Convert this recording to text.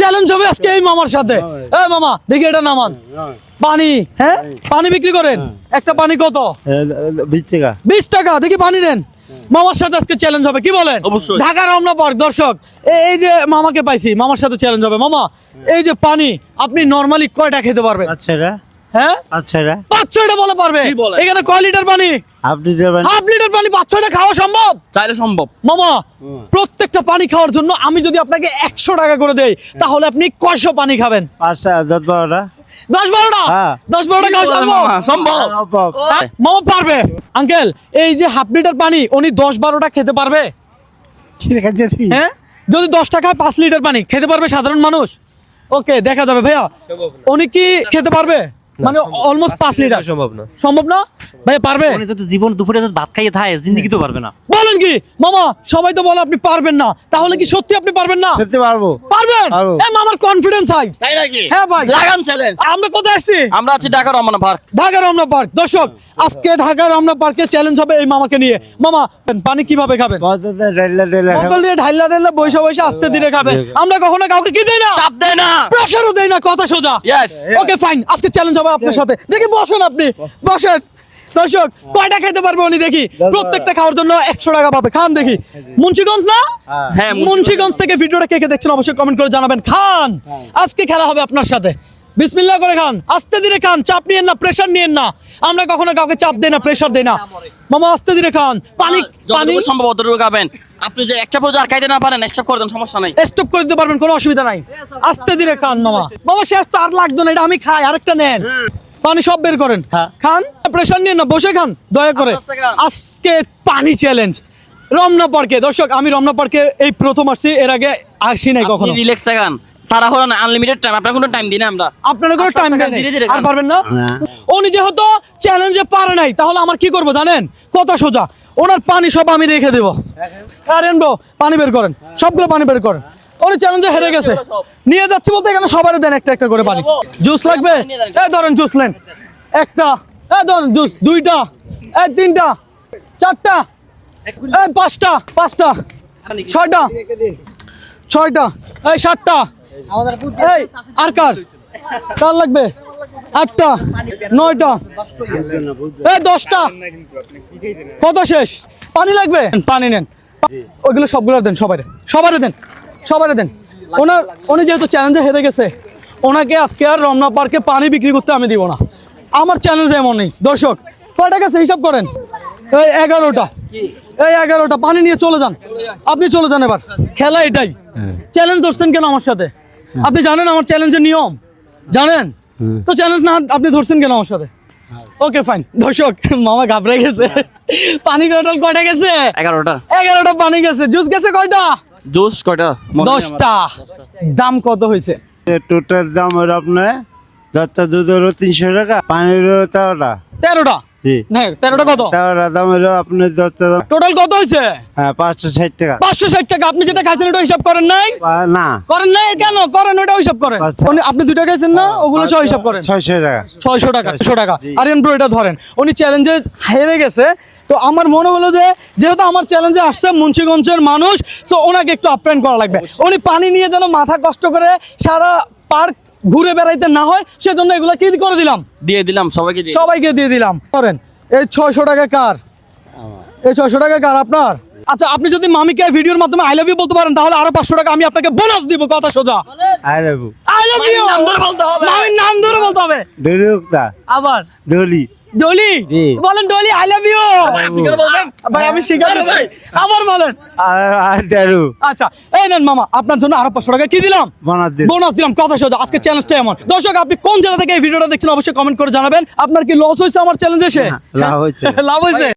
Challenge হবে আজকে এই মামার সাথে। এই মামা দেখি এটা নামান। পানি হ্যাঁ? পানি বিক্রি করেন। একটা পানি কত? বিশ টাকা। বিশ টাকা দেখি পানি নেন। মামার সাথে আজকে চ্যালেঞ্জ হবে কি বলেন? ঢাকার রমনা পার্ক দর্শক এই যে মামাকে পাইছি মামার সাথে চ্যালেঞ্জ হবে। মামা এই যে পানি আপনি নর্মালি কয়টা খেতে পারবেন? আচ্ছা হ্যাঁ? আচ্ছা বলে পারবে। এখানে কয় লিটার পানি? আপনি যাবেন হাফ লিটার পানি খাওয়া সম্ভব? চাইলে সম্ভব। মামা প্রত্যেকটা পানি খাওয়ার জন্য আমি যদি আপনাকে একশো টাকা করে দেই তাহলে আপনি কয়শো পানি খাবেন? পাঁচটা দশ বারোটা। দশ বারোটা? হ্যাঁ। দশ বারোটা খাওয়া সম্ভব? হ্যাঁ? মামা পারবে। আঙ্কেল এই যে হাফ লিটার পানি উনি দশ বারোটা খেতে পারবে? হ্যাঁ? যদি দশ টাকায় পাঁচ লিটার পানি খেতে পারবে সাধারণ মানুষ? ওকে দেখা যাবে ভাইয়া। উনি কি খেতে পারবে? মানে অলমোস্ট পাঁচ লিটার সম্ভব না। সম্ভব না? ভাইয়া পারবে? উনি যদি জীবন দুপুরে যদি ভাত খাইয়ে থাকে জিন্দগি তো পারবে না। বলেন কি? মামা সবাই তো বলে আপনি পারবেন না। তাহলে কি সত্যি আপনি পারবেন না? খেতে পারব। পারবেন? মামার কনফিডেন্স হাই তাই নাকি? হ্যাঁ ভাই। লাগান চ্যালেঞ্জ আমরা কোথায় আসছি? আমরা আছি ঢাকা রমনা পার্ক ঢাকা রমনা পার্ক দর্শক আজকে ঢাকা রমনা পার্কে চ্যালেঞ্জ হবে এই মামাকে নিয়ে। মামা পানি কীভাবে খাবেন? বোতল দিয়ে ঢাইলা ঢাইলা বৈশা বৈশা আস্তে ধীরে খাবে আমরা কখনো কাউকে কি দেই না? চাপ দেয় না। প্রেশারও দেই না কথা সোজা. ওকে ফাইন আজকে চ্যালেঞ্জ হবে আপনার সাথে। দেখি বসেন আপনি। বসেন। দর্শক কয়টা খেতে পারবে উনি? দেখি। প্রত্যেকটা খাওয়ার জন্য একশো টাকা পাবে। খান দেখি। মুন্সিগঞ্জ না? হ্যাঁ, মুন্সিগঞ্জ। থেকে ভিডিওটা কে কে দেখছেন অবশ্যই কমেন্ট করে জানাবেন। খান আজকে খেলা হবে আপনার সাথে। বিসমিল্লাহ করে খান। আস্তে ধীরে খান চাপ নিয়েন না প্রেশার নিয়েন না। আমরা কখনো কাউকে চাপ দেই না প্রেশার দেই না। মামা আস্তে ধীরে খান। পানি পানি যতটুকু সম্ভব অতটুকু খাবেন। আপনি যে একটা পর্যন্ত আর খাইতে না পারেন স্টপ করে দেন সমস্যা নাই। স্টপ করে দিতে পারবেন কোনো অসুবিধা নাই। আস্তে ধীরে খান মামা। মামা শেষ তো আর লাগতো না এটা আমি খাই আরেকটা নেন। পানি সব বের করেন। হ্যাঁ। খান প্রেশার নিয়ে না বসে খান দয়া করে। খান। আজকে পানি চ্যালেঞ্জ রমনা পার্কে দর্শক আমি রমনা পার্কে এই প্রথম আসছি এর আগে আসি নাই কখনো। রিল্যাক্স থাকান। তারা হলো না আনলিমিটেড টাইম আপনার কোনো টাইম দিন আমরা। আপনারা কোনো টাইম ধীরে আর পারবেন না? না। উনি যেহেতু চ্যালেঞ্জে পারে নাই তাহলে আমার কি করব জানেন? কথা সোজা। ওনার পানি সব আমি রেখে দেবো। আর এনবো পানি বের করেন। সবগুলো পানি বের করেন। উনি চ্যালেঞ্জে হেরে গেছে। নিয়ে যাচ্ছে বলতে এখানে সবারই দেন একটা একটা করে পানি। জুস লাগবে? এই ধরেন জুস নেন। একটা। এই ধরেন জুস দুইটা। এই তিনটা। চারটা। এই পাঁচটা। পাঁচটা। ছয়টা। ছয়টা। এই সাতটা। আর কার? কার লাগবে? আটটা নয়টা? এই দশটা। কত শেষ? পানি লাগবে? পানি নেন। ওইগুলো সবগুলো দেন সবাই সবারে দেন সবারে দেন। ওনার উনি যেহেতু চ্যালেঞ্জে হেরে গেছে ওনাকে আজকে আর রমনা পার্কে পানি বিক্রি করতে আমি দিব না। আমার চ্যালেঞ্জ এমন নেই। দর্শক কয়টা গেছে? হিসাব করেন। এই এগারোটা। এই এগারোটা। পানি নিয়ে চলে যান। আপনি চলে যান এবার। খেলা এটাই। চ্যালেঞ্জ ধরছেন কেন আমার সাথে? আপনি জানেন আমার চ্যালেঞ্জের নিয়ম? জানেন? তো চ্যালেঞ্জ না আপনি ধরছেন কেন আমার সাথে? ওকে ফাইন দর্শক মামা ঘাবড়ে গেছে। পানি টোটাল কয়টা গেছে? এগারোটা। এগারোটা পানি গেছে। জুস গেছে কয়টা? জুস কয়টা? দশটা। দাম কত হয়েছে? টোটাল দাম হলো আপনার দশটা দুধ হলো তিনশো টাকা পানির হলো তেরোটা। তেরোটা? জি। হ্যাঁ তেরোটা কত? তেরোটা দাম হলো আপনার দশটা দাম টোটাল কত হয়েছে? হ্যাঁ পাঁচশো ষাট টাকা। পাঁচশো ষাট টাকা। আপনি যেটা খাইছেন ওটা হিসাব করেন নাই? না। করেন নাই? কেন? করেন ওটা হিসাব করেন। আপনি খাইছেন না? ওগুলো সব হিসাব করেন। ছয়শো টাকা। ছয়শো টাকা ছশো টাকা। আর এমব্রো এটা ধরেন। উনি চ্যালেঞ্জে হেরে গেছে। তো আমার মনে হলো যে যেহেতু আমার চ্যালেঞ্জে আসছে মুন্সিগঞ্জের মানুষ তো ওনাকে একটু আপ্যায়ন করা লাগবে। উনি পানি নিয়ে যেন মাথা কষ্ট করে সারা পার্ক ঘুরে বেড়াইতে না হয় সেজন্য এগুলো কি করে দিলাম? দিয়ে দিলাম সবাইকে সবাইকে দিয়ে দিলাম। করেন এই ছয়শো টাকা কার? এই ছয়শো টাকা কার আপনার? আচ্ছা আপনি যদি মামিকে ভিডিওর মাধ্যমে আই লাভ ইউ বলতে পারেন তাহলে আরও পাঁচশো টাকা আমি আপনাকে বোনাস দিব কথা সোজা। I love you I love you নাম ধরে বলতে হবে। মামির নাম ধরে বলতে হবে। ডলি আবার? ডলি। ডলি বলেন ডলি আই লাভ ইউ আপনি ভাই আমি শিকার ভাই। আবার বলেন। আর আর ডেরু আচ্ছা এই নেন মামা আপনার জন্য আরও পাঁচশো টাকা কি দিলাম? বানার দিন বোনাস দিলাম কথা সোজা আজকে চ্যালেঞ্জটা এমন। দর্শক আপনি কোন জেলা থেকে এই ভিডিওটা দেখছেন অবশ্যই কমেন্ট করে জানাবেন। আপনার কি লস হয়েছে আমার চ্যালেঞ্জ এসে? লাভ হয়েছে। লাভ হয়েছে?